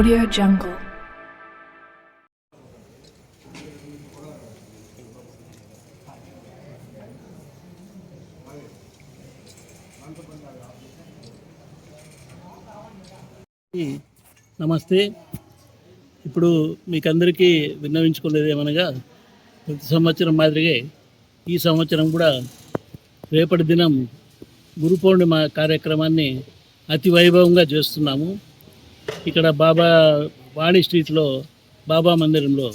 Audio Jungle. నమస్తే ఇప్పుడు మీకు అందరికీ విన్నవించుకునేది ఏమనగా ప్రతి సంవత్సరం మాదిరిగే ఈ సంవత్సరం కూడా రేపటి దినం గురు పౌర్ణిమ కార్యక్రమాన్ని అతి వైభవంగా చేస్తున్నాము ఇక్కడ బాబా వాణి స్ట్రీట్లో బాబా మందిరంలో.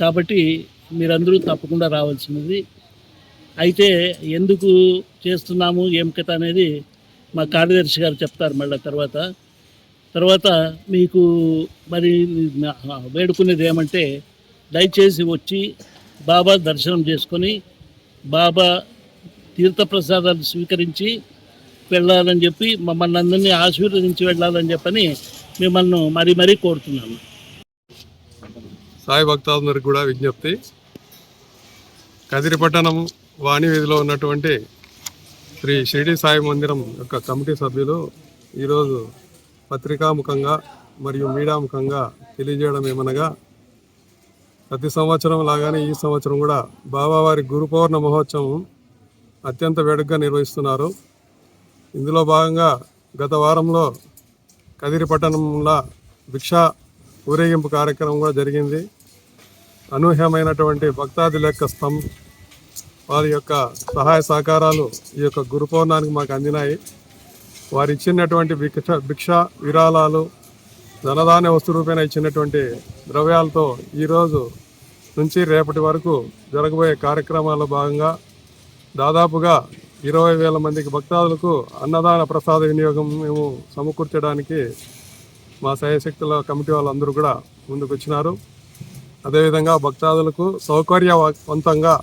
కాబట్టి మీరందరూ తప్పకుండా రావాల్సినది. అయితే ఎందుకు చేస్తున్నాము ఏం కథ అనేది మా కార్యదర్శి గారు చెప్తారు మళ్ళీ తర్వాత. తర్వాత మీకు మరి వేడుకునేది ఏమంటే దయచేసి వచ్చి బాబా దర్శనం చేసుకొని బాబా తీర్థప్రసాదాలు స్వీకరించి వెళ్ళాలని చెప్పి మమ్మల్ని అందరినీ ఆశీర్వదించి వెళ్ళాలని చెప్పని మిమ్మల్ని మరీ మరీ కోరుతున్నాను. సాయి భక్తాలందరికి కూడా విజ్ఞప్తి. కదిరిపట్టణం వాణి వీధిలో ఉన్నటువంటి శ్రీ షిరిడి సాయి మందిరం యొక్క కమిటీ సభ్యులు ఈరోజు పత్రికాముఖంగా మరియు మీడియాముఖంగా తెలియజేయడం ఏమనగా ప్రతి సంవత్సరం లాగానే ఈ సంవత్సరం కూడా బాబావారి గురు పౌర్ణ మహోత్సవం అత్యంత వేడుకగా నిర్వహిస్తున్నారు. ఇందులో భాగంగా గత వారంలో కదిరి పట్టణంలో భిక్షా ఊరేగింపు కార్యక్రమం కూడా జరిగింది. అనూహ్యమైనటువంటి భక్తాదుల యొక్క స్తం వారి యొక్క సహాయ సహకారాలు ఈ యొక్క గురు పౌర్ణానికి మాకు అందినాయి. వారు ఇచ్చినటువంటి భిక్ష భిక్ష విరాళాలు ధనధాన్య వస్తు రూపేణ ఇచ్చినటువంటి ద్రవ్యాలతో ఈరోజు నుంచి రేపటి వరకు జరగబోయే కార్యక్రమాల్లో భాగంగా దాదాపుగా ఇరవై వేల మందికి భక్తాదులకు అన్నదాన ప్రసాద వినియోగం మేము సమకూర్చడానికి మా సహాయశక్తుల కమిటీ వాళ్ళందరూ కూడా ముందుకు వచ్చినారు అదేవిధంగా భక్తాదులకు సౌకర్యవంతంగా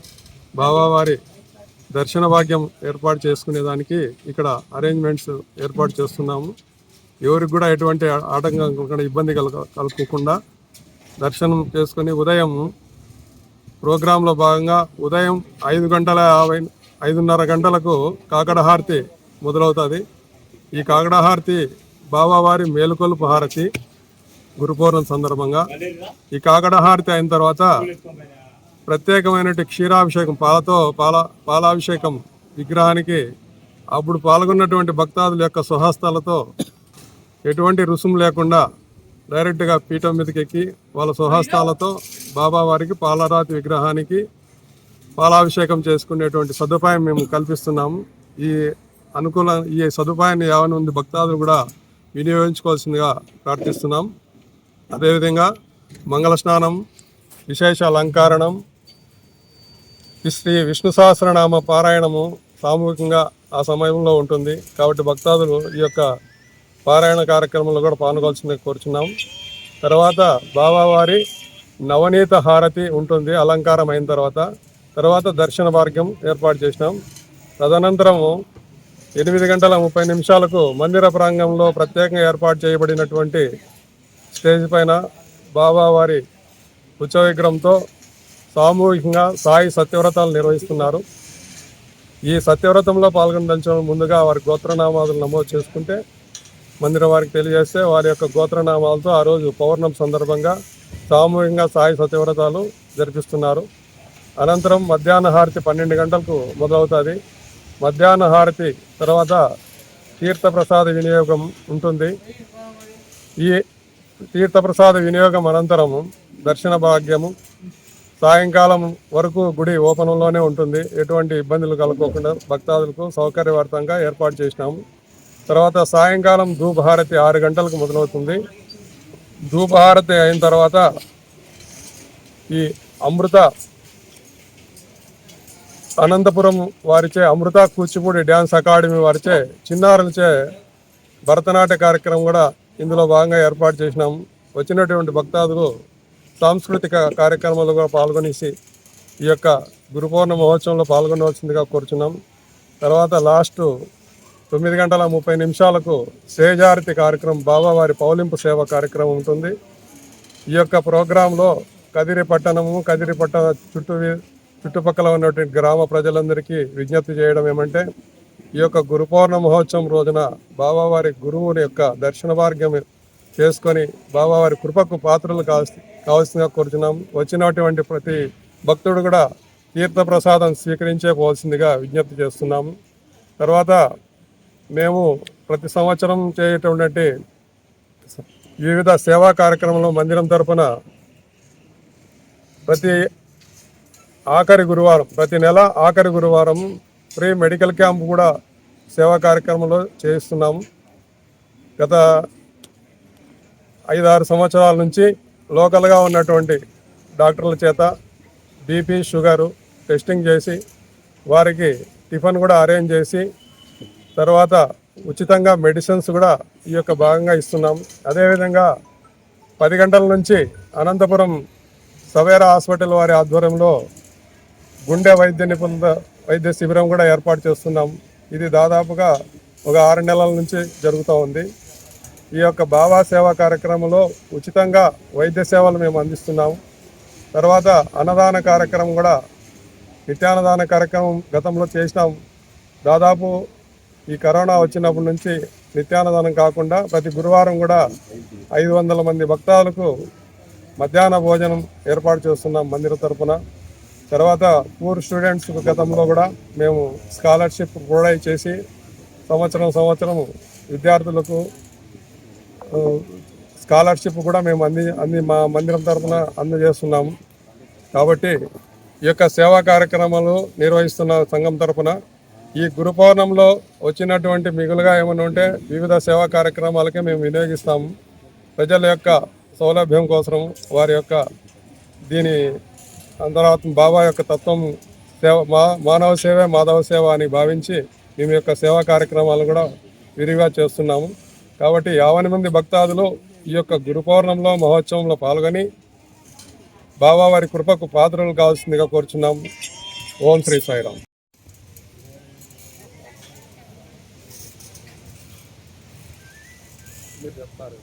బాబావారి దర్శన భాగ్యం ఏర్పాటు చేసుకునేదానికి ఇక్కడ అరేంజ్మెంట్స్ ఏర్పాటు చేస్తున్నాము. ఎవరికి కూడా ఎటువంటి ఆటంకం కలగకుండా, ఇబ్బంది కలగ కలుపుకోకుండా దర్శనం చేసుకుని ఉదయం ప్రోగ్రాంలో భాగంగా ఉదయం ఐదు గంటల యాభై ఐదున్నర గంటలకు కాకడహారతి మొదలవుతుంది. ఈ కాకడహారతి బాబావారి మేలుకొలుపు హారతి గురుపూర్ణం సందర్భంగా. ఈ కాకడహారతి అయిన తర్వాత ప్రత్యేకమైన క్షీరాభిషేకం పాలతో పాల పాలాభిషేకం విగ్రహానికి అప్పుడు పాల్గొన్నటువంటి భక్తాదుల యొక్క స్వహస్తాలతో ఎటువంటి రుసుము లేకుండా డైరెక్ట్గా పీఠం మీదకి ఎక్కి వాళ్ళ స్వహస్తాలతో బాబావారికి పాలరాతి విగ్రహానికి పాలాభిషేకం చేసుకునేటువంటి సదుపాయం మేము కల్పిస్తున్నాము. ఈ అనుకూల ఈ సదుపాయాన్ని యావన ఉంది భక్తాదులు కూడా వినియోగించుకోవాల్సిందిగా ప్రార్థిస్తున్నాం. అదేవిధంగా మంగళ స్నానం విశేష అలంకారణం శ్రీ విష్ణు సహస్రనామ పారాయణము సామూహికంగా ఆ సమయంలో ఉంటుంది. కాబట్టి భక్తాదులు ఈ యొక్క పారాయణ కార్యక్రమంలో కూడా పాల్గొల్సిందిగా కోరుచున్నాం. తర్వాత బాబావారి నవనీత హారతి ఉంటుంది అలంకారం అయిన తర్వాత. తర్వాత దర్శన మార్గం ఏర్పాటు చేసినాం. తదనంతరము ఎనిమిది గంటల ముప్పై నిమిషాలకు మందిర ప్రాంగంలో ప్రత్యేకంగా ఏర్పాటు చేయబడినటువంటి స్టేజ్ పైన బాబావారి ఉత్సవ విగ్రహంతో సామూహికంగా సాయి సత్యవ్రతాలు నిర్వహిస్తున్నారు. ఈ సత్యవ్రతంలో పాల్గొనదలిచిన ముందుగా వారి గోత్రనామాలు నమోదు చేసుకుంటే మందిరం వారికి తెలియజేస్తే వారి యొక్క గోత్రనామాలతో ఆ రోజు పౌర్ణమి సందర్భంగా సామూహికంగా సాయి సత్యవ్రతాలు జరిపిస్తున్నారు. అనంతరం మధ్యాహ్న హారతి పన్నెండు గంటలకు మొదలవుతుంది. మధ్యాహ్న హారతి తర్వాత తీర్థప్రసాద వినియోగం ఉంటుంది. ఈ తీర్థప్రసాద వినియోగం అనంతరము దర్శన భాగ్యము సాయంకాలం వరకు గుడి ఓపెన్లోనే ఉంటుంది. ఎటువంటి ఇబ్బందులు కలుకోకుండా భక్తాదులకు సౌకర్యవర్తంగా ఏర్పాటు చేసినాము. తర్వాత సాయంకాలం ధూపహారతి ఆరు గంటలకు మొదలవుతుంది. ధూపహారతి అయిన తర్వాత ఈ అమృత అనంతపురం వారిచే అమృత కూచిపూడి డ్యాన్స్ అకాడమీ వారిచే చిన్నారులచే భరతనాట్య కార్యక్రమం కూడా ఇందులో భాగంగా ఏర్పాటు చేసినాం. వచ్చినటువంటి భక్తాదులు సాంస్కృతిక కార్యక్రమాలు కూడా పాల్గొనేసి ఈ యొక్క గురుపూర్ణ మహోత్సవంలో పాల్గొనవలసిందిగా కోరుచున్నాం. తర్వాత లాస్ట్ తొమ్మిది గంటల ముప్పై నిమిషాలకు సేజారతి కార్యక్రమం బాబావారి పౌలింపు సేవ కార్యక్రమం ఉంటుంది. ఈ యొక్క ప్రోగ్రాంలో కదిరి పట్టణము కదిరి పట్టణ చుట్టూ చుట్టుపక్కల ఉన్నటువంటి గ్రామ ప్రజలందరికీ విజ్ఞప్తి చేయడం ఏమంటే ఈ యొక్క గురుపూర్ణ మహోత్సవం రోజున బాబావారి గురువుని యొక్క దర్శన భాగ్యం చేసుకొని బాబావారి కృపకు పాత్రలు కావాల్సి కావాల్సిందిగా కోరుచున్నాం. వచ్చినటువంటి ప్రతి భక్తుడు కూడా తీర్థ ప్రసాదం స్వీకరించే పోవాల్సిందిగా విజ్ఞప్తి చేస్తున్నాము తర్వాత మేము ప్రతి సంవత్సరం చేయటటువంటి వివిధ సేవా కార్యక్రమంలో మందిరం తరపున ప్రతి ఆఖరి గురువారం ప్రతి నెల ఆఖరి గురువారం ఫ్రీ మెడికల్ క్యాంప్ కూడా సేవా కార్యక్రమంలో చేయిస్తున్నాము గత ఐదారు సంవత్సరాల నుంచి లోకల్గా ఉన్నటువంటి డాక్టర్ల చేత బీపీ షుగరు టెస్టింగ్ చేసి వారికి టిఫిన్ కూడా అరేంజ్ చేసి తర్వాత ఉచితంగా మెడిసిన్స్ కూడా ఈ యొక్క భాగంగా ఇస్తున్నాం. అదేవిధంగా పది గంటల నుంచి అనంతపురం సవేరా హాస్పిటల్ వారి ఆధ్వర్యంలో గుండె వైద్య నిపుణుల వైద్య శిబిరం కూడా ఏర్పాటు చేస్తున్నాం. ఇది దాదాపుగా ఒక ఆరు నెలల నుంచి జరుగుతూ ఉంది. ఈ యొక్క బాబా సేవా కార్యక్రమంలో ఉచితంగా వైద్య సేవలు మేము అందిస్తున్నాము తర్వాత అన్నదాన కార్యక్రమం కూడా నిత్యాన్నదాన కార్యక్రమం గతంలో చేసినాం. దాదాపు ఈ కరోనా వచ్చినప్పటి నుంచి నిత్యాన్నదానం కాకుండా ప్రతి గురువారం కూడా ఐదు వందల మంది భక్తాలకు మధ్యాహ్న భోజనం ఏర్పాటు చేస్తున్నాం మందిర తరపున. తర్వాత పూర్ స్టూడెంట్స్ గతంలో కూడా మేము స్కాలర్షిప్ కూడా చేసి సంవత్సరం సంవత్సరం విద్యార్థులకు స్కాలర్షిప్ కూడా మేము అంది అంది మా మందిరం తరపున అందజేస్తున్నాము. కాబట్టి ఈ యొక్క సేవా కార్యక్రమాలు నిర్వహిస్తున్న సంఘం తరఫున ఈ గురు పౌర్ణంలో వచ్చినటువంటి మిగులుగా ఏమైనా ఉంటే వివిధ సేవా కార్యక్రమాలకే మేము వినియోగిస్తాము. ప్రజల యొక్క సౌలభ్యం కోసం వారి యొక్క దీని అంతరాత్మ బాబా యొక్క తత్వం సేవ మా మానవ సేవే మాధవ సేవ అని భావించి మేము యొక్క సేవా కార్యక్రమాలు కూడా విరివిగా చేస్తున్నాము. కాబట్టి యావని మంది భక్తాదులు ఈ యొక్క గురు పౌర్ణంలో మహోత్సవంలో పాల్గొని బాబా వారి కృపకు పాత్రలు కావాల్సిందిగా కోరుచున్నాం ఓం శ్రీ సాయిరామ్. మీరు చెప్తారు.